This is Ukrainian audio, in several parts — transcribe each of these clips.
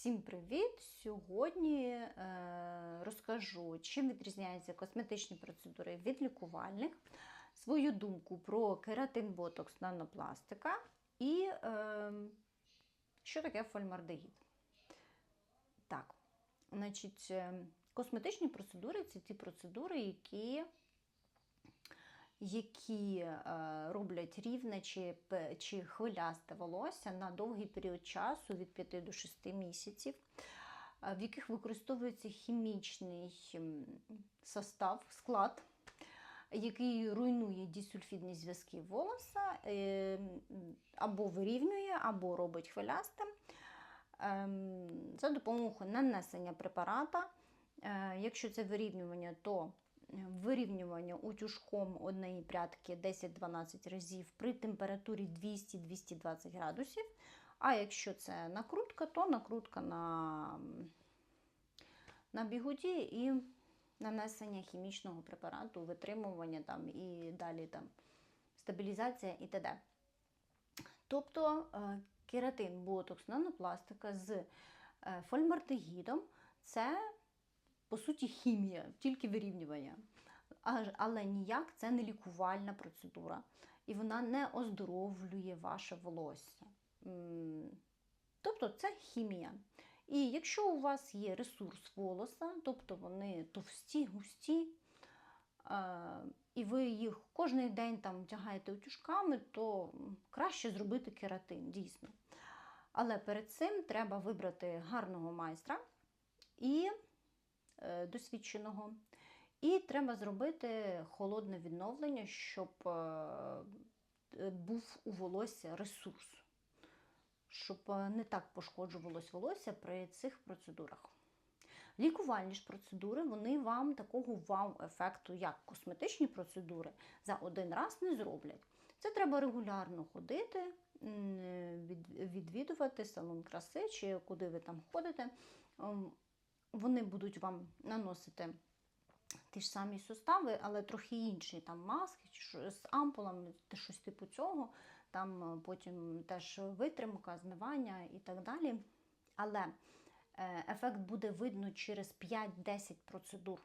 Всім привіт! Сьогодні е, розкажу, чим відрізняються косметичні процедури від лікувальних, свою думку про кератин ботокс нанопластика і е, що таке фольмардегід. Так, значить, е, косметичні процедури це ті процедури, які які е, роблять рівне чи, чи хвилясте волосся на довгий період часу від 5 до 6 місяців, е, в яких використовується хімічний состав, склад, який руйнує дісульфідні зв'язки волоса, е, або вирівнює, або робить хвилястим ем, за допомогою нанесення препарата. Якщо це вирівнювання, то вирівнювання утюжком однієї прядки 10-12 разів при температурі 200-220 градусів. А якщо це накрутка, то накрутка на, на бігуді і нанесення хімічного препарату, витримування там, і далі там, стабілізація і т.д. Тобто е, кератин, ботокс, нанопластика з е, це по суті хімія, тільки вирівнювання. Але ніяк це не лікувальна процедура. І вона не оздоровлює ваше волосся. Тобто це хімія. І якщо у вас є ресурс волоса, тобто вони товсті, густі, е, і ви їх кожен день там тягаєте утюжками, то краще зробити кератин, дійсно. Але перед цим треба вибрати гарного майстра і досвідченого. І треба зробити холодне відновлення, щоб е, е, був у волосся ресурс, щоб е, не так пошкоджувалось волосся при цих процедурах. Лікувальні ж процедури вони вам такого вау-ефекту, як косметичні процедури, за один раз не зроблять. Це треба регулярно ходити, відвідувати салон краси чи куди ви там ходите. Вони будуть вам наносити ті ж самі сустави, але трохи інші там маски з ампулами, щось типу цього. Там е, потім теж витримка, змивання і так далі. Але е, ефект буде видно через 5-10 процедур.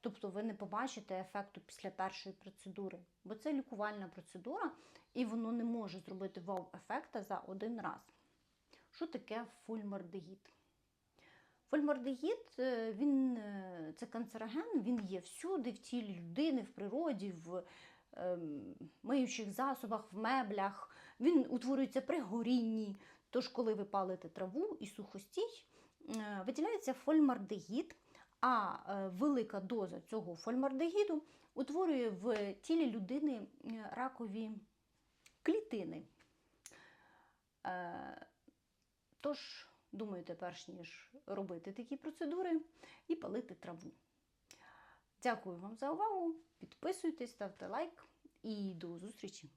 Тобто ви не побачите ефекту після першої процедури, бо це лікувальна процедура, і воно не може зробити вау-ефекта за один раз. Що таке фульмардегід? Фольмардегід е, він, е, це канцероген, він є всюди, в тілі людини, в природі, в ем, миючих засобах, в меблях. Він утворюється при горінні. Тож, коли ви палите траву і сухостій, е, виділяється фольмардегід, а е, велика доза цього фольмардегіду утворює в тілі людини е, ракові клітини. Е, Тож, думайте, перш ніж робити такі процедури і палити траву. Дякую вам за увагу. Підписуйтесь, ставте лайк і до зустрічі!